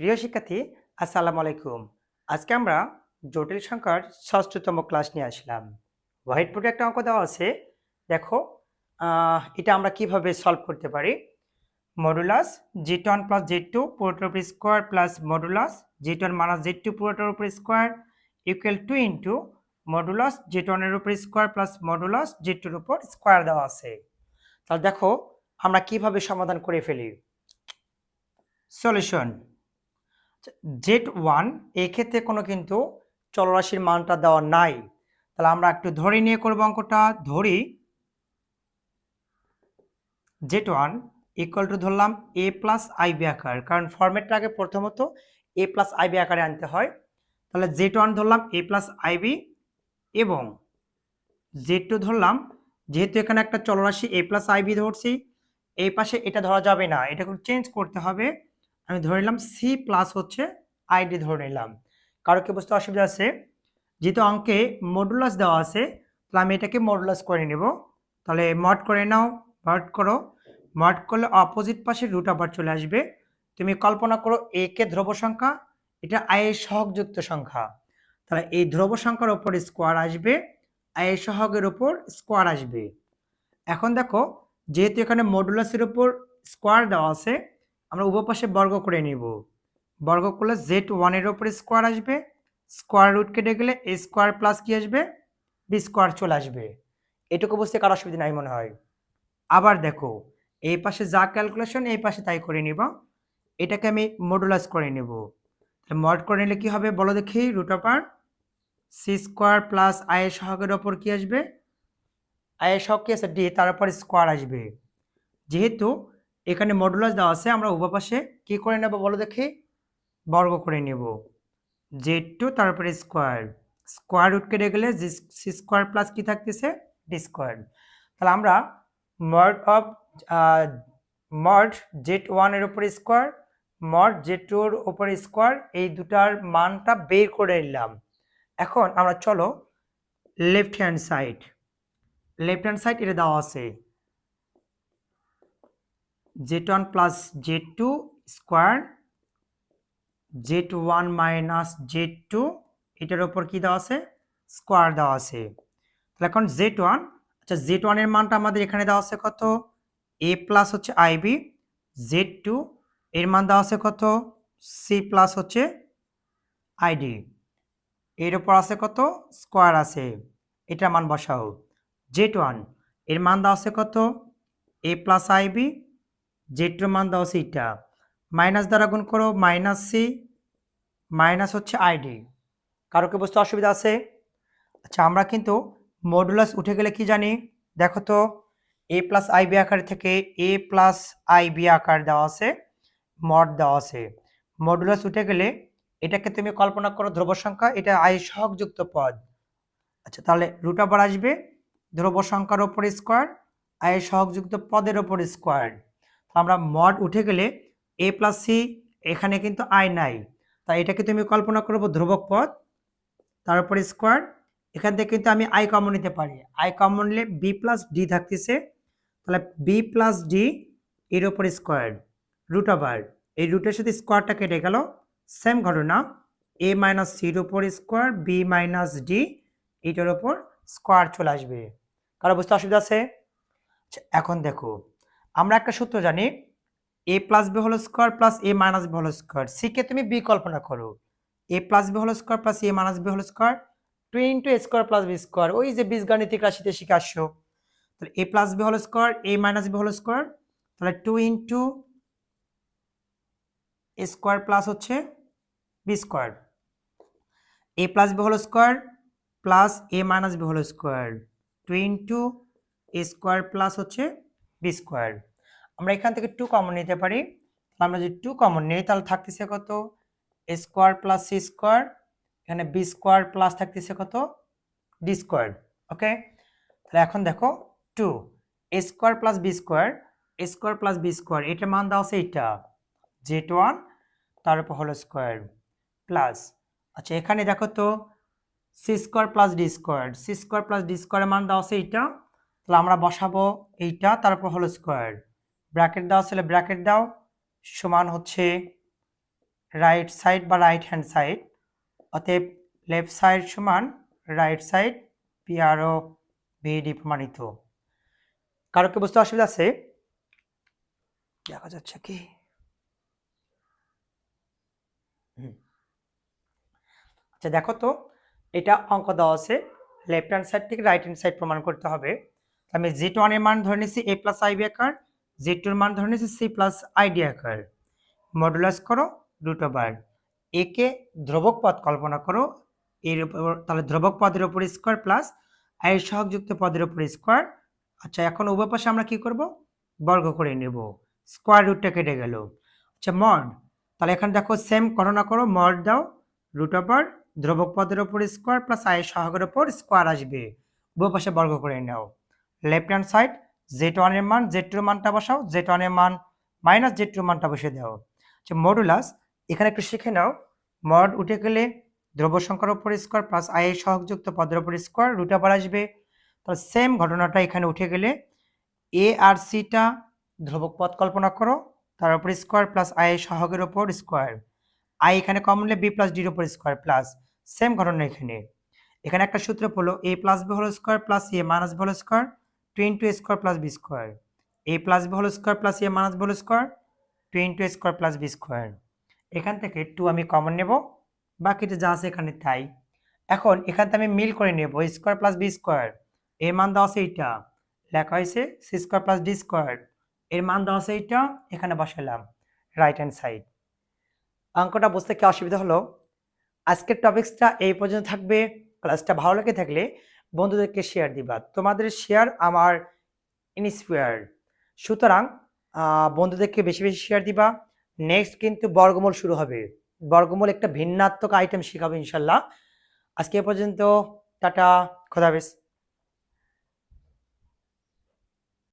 প্রিয় শিক্ষার্থী, আসসালামু আলাইকুম। আজকে আমরা জটিল সংখ্যার ষষ্ঠতম ক্লাস নিয়ে আসলাম। হোয়াইট বোর্ডে একটা অঙ্ক দেওয়া আছে। দেখো এটা আমরা কীভাবে সলভ করতে পারি? মডুলাস জি টন প্লাস জেড টু পুরোটার উপর স্কোয়ার প্লাস মডুলাস জি টন মাইনাস জেড টু পুরোটার উপর square equal to into modulus Z টনের উপর স্কোয়ার প্লাস মডুলাস জি টুর উপর স্কোয়ার দেওয়া আছে। তাহলে দেখো, আমরা কীভাবে সমাধান করে ফেলি? সলিউশন জেড ওয়ান, এক্ষেত্রে কোনো কিন্তু চলরাশির মানটা দেওয়া নাই। তাহলে আমরা একটু ধরে নিয়ে করব অঙ্কটা। ধরি, জেড ওয়ান ইকুয়াল টু ধরলাম এ প্লাস আইবি আকার কারণ ফরম্যাটটা আগে প্রথমত এ প্লাস আইবি আকারে আনতে হয়। তাহলে জেড ওয়ান ধরলাম এ প্লাস আইবি এবং জেড টু ধরলাম, যেহেতু এখানে একটা চলরাশি এ প্লাস আইবি ধরছি, এই পাশে এটা ধরা যাবে না এটা চেঞ্জ করতে হবে। আমি ধরে নিলাম সি প্লাস হচ্ছে আইডি ধরে নিলাম। কারও কি বুঝতে অসুবিধা আছে? যেহেতু অঙ্কে মডুলাস দেওয়া আছে, তাহলে আমি এটাকে মডুলাস করে নেব। তাহলে মড করে নাও মড করো। মড করলে অপোজিট পাশে রুট আবার চলে আসবে। তুমি কল্পনা করো এ কে ধ্রুব সংখ্যা, এটা আয়ের সহগযুক্ত সংখ্যা। তাহলে এই ধ্রুব সংখ্যার ওপর স্কোয়ার আসবে আয়ের সহগের ওপর স্কোয়ার আসবে। এখন দেখো, যেহেতু এখানে মডুলাসের উপর স্কোয়ার দেওয়া আছে আমরা উভয় পাশে বর্গ করে নিব। বর্গ করলে জেড ওয়ানের ওপরে স্কোয়ার আসবে। স্কোয়ার রুট কেটে গেলে এ স্কোয়ার প্লাস কি আসবে? বি স্কোয়ার চলে আসবে। এটুকু বুঝতে কারও অসুবিধা নাই মনে হয়। আবার দেখো, এই পাশে যা ক্যালকুলেশন এই পাশে তাই করে নিব। এটাকে আমি মডুলাস করে নেব। মড করে নিলে কি হবে বলো দেখি? Root over c square plus আয়ের সহগের ওপর কি আসবে? আয়ের সহগ কি আছে? ডি তার উপর স্কোয়ার আসবে। যেহেতু এখানে মডুলাস দেওয়া আছে, আমরা উভয় পাশে কি করে নেব বলো দেখি? বর্গ করে নেব। জেড টু তারপরে স্কোয়ার স্কোয়ার রুট কেটে গেলে স্কোয়ার প্লাস কি থাকতেছে? ডি স্কোয়ার তাহলে আমরা মড অফ মড জেড ওয়ানের উপরে স্কোয়ার মড জেড টুর উপরে স্কোয়ার এই দুটার মানটা বের করে নিলাম। এখন আমরা চলো left hand side left hand side এটা দেওয়া আছে। Z one plus Z two square Z one minus Z two, এটার ওপর কি দেওয়া আছে? স্কোয়ার দেওয়া আছে। তাহলে এখন জেড ওয়ান আচ্ছা জেড ওয়ানের মানটা আমাদের এখানে দেওয়া আছে কত? এ প্লাস হচ্ছে আইবি জেড টু এর মান দেওয়া আছে কত? সি প্লাস হচ্ছে আইডি এর ওপর আছে কত? স্কোয়ার আছে। এটার মান বসাও। জেড ওয়ানের মান দেওয়া আছে কত? এ প্লাস আইবি জেডের মান দাও সিটা মাইনাস দ্বারা গুণ করো, মাইনাস সি, মাইনাস হচ্ছে আইডি কারও কি বুঝতে অসুবিধা আছে? আচ্ছা আমরা কিন্তু মডুলাস উঠে গেলে কি জানি? দেখো তো, এ প্লাস আইবি আকার থেকে এ প্লাস আইবি আকার দেওয়া আছে, মড দেওয়া আছে। মডুলাস উঠে গেলে এটাকে তুমি কল্পনা করো ধ্রুব সংখ্যা, এটা আই সহগযুক্ত পদ। আচ্ছা তাহলে রুট আবার আসবে ধ্রুব সংখ্যার ওপর স্কোয়ার আয়ের সহগযুক্ত পদের ওপর স্কোয়ার আমরা মড উঠে গেলে এ প্লাস সি এখানে কিন্তু আই নাই। তাই এটাকে তুমি কল্পনা করব ধ্রুবক পদ তার উপর স্কোয়ার এখান থেকে কিন্তু আমি আই কমন নিতে পারি। আই কমন নিলে বি প্লাস ডি থাকতেছে তাহলে বি প্লাস ডি এর ওপর স্কোয়ার রুট আবার এই রুটের সাথে স্কোয়ারটা কেটে গেল সেম ঘটনা এ মাইনাস সির ওপর স্কোয়ার বি মাইনাস ডি এইটার ওপর স্কোয়ার চলে আসবে। কারও বুঝতে অসুবিধা আছে? আচ্ছা, এখন দেখো আমরা একটা সূত্র জানি A plus B whole square plus A minus B whole square সিকে তুমি বি কল্পনা করো। A plus B whole square plus A minus B whole square two into A square plus B square ওই যে বীজগাণিতিক রাশিতে শিখে আসছো। তাহলে A plus B whole square A minus B whole square তাহলে two into A square plus হচ্ছে B square A plus B whole square plus A minus B whole square two into A square plus হচ্ছে B square আমরা এখান থেকে two common নিতে পারি। আমরা যদি টু কমন নিই, তাহলে থাকতেছে কত? A square plus C square এখানে বি স্কোয়ার প্লাস থাকতেছে কত? ডি স্কোয়ার ওকে তাহলে এখন দেখো two A square plus B square A square plus B square এটার মান দেওয়া আছে এইটা জেড ওয়ান তার উপর হলো স্কোয়ার প্লাস আচ্ছা এখানে দেখো তো C square plus D square C square plus D স্কোয়ারের মান দেওয়া আছে এইটা তাহলে আমরা বসাবো এইটা, তারপর হলো স্কোয়ার ব্র্যাকেট দাও ছেলে ব্র্যাকেট দাও, সমান হচ্ছে রাইট সাইড বা রাইট হ্যান্ড সাইড অতএব লেফট সাইড সমান রাইট সাইড পিআরও বিডি প্রমাণিত। কারও কি বুঝতে অসুবিধা আছে? দেখা যাচ্ছে কি। আচ্ছা দেখো তো, এটা অঙ্ক দেওয়া আছে। লেফট হ্যান্ড সাইড থেকে রাইট হ্যান্ড সাইড প্রমাণ করতে হবে। আমি জেড ওয়ানের মান ধরে নিচ্ছি এ প্লাস আইবি আকার জেড টুর মান ধরে নিচ্ছি সি প্লাস আইডি আকার। মডুলাস করো রুট ওভার একে ধ্রুবক পদ কল্পনা করো, এর উপর, তাহলে ধ্রুবক পদের উপর স্কোয়ার প্লাস আই সহযুক্ত পদের উপর স্কোয়ার আচ্ছা এখন উভয় পাশে আমরা কি করব? বর্গ করে নেব। স্কোয়ার রুটটা কেটে গেল। আচ্ছা মড তাহলে এখানে দেখো সেম গণনা করো মড দাও রুট ওভার ধ্রুবক পদের উপর স্কোয়ার প্লাস আয়ের সহগের উপর স্কোয়ার আসবে। উভয় পাশে বর্গ করে নাও। লেফট হ্যান্ড সাইড, জেড ওয়ানের মান, জেড টুর মানটা বসাও, জেড ওয়ানের মান মাইনাস জেড টুর মানটা বসিয়ে দাও। আচ্ছা মডুলাস এখানে একটু শিখে নাও। মড উঠে গেলে দ্রব্য সংখ্যার উপর স্কোয়ার প্লাস আয়ের সহযুক্ত পদের উপর স্কোয়ার রুট ওভার আসবে। তাহলে সেম ঘটনাটা এখানে উঠে গেলে এ আর সিটা ধ্রুবক পদ কল্পনা করো, তার উপর স্কোয়ার প্লাস আয়ের সহগের উপর স্কোয়ার আই এখানে কমন হলে বি প্লাস ডির উপর স্কোয়ার প্লাস সেম ঘটনা এখানে। এখানে একটা সূত্র হলো A plus B whole square plus A minus B whole square two square plus B square. A plus B whole square plus A minus B whole square. Two square plus B square. এখান থেকে two আমি common নেব। বাকিটা যা আছে এখানে তাই। এখন এখান থেকে আমি মিল করে নেব। Square plus B square. এর মান দেওয়া আছে এইটা। লেখা হয়েছে C square plus D square. এর মান দেওয়া আছে এইটা। এখানে বসালাম রাইট হ্যান্ড সাইড অঙ্কটা বুঝতে কি অসুবিধা হলো? আজকের টপিক্সটা এই পর্যন্ত থাকবে। ক্লাসটা ভালো লেগে থাকলে বন্ধুদেরকে শেয়ার দিবা। তোমাদের শেয়ার আমার ইনস্পায়ার সুতরাং বন্ধুদেরকে বেশি বেশি শেয়ার দিবা। নেক্সট কিন্তু বর্গমূল শুরু হবে। বর্গমূল একটা ভিন্নাত্মক আইটেম শেখাবো ইনশাল্লাহ। আজকে পর্যন্ত, টাটা খোদাবেশ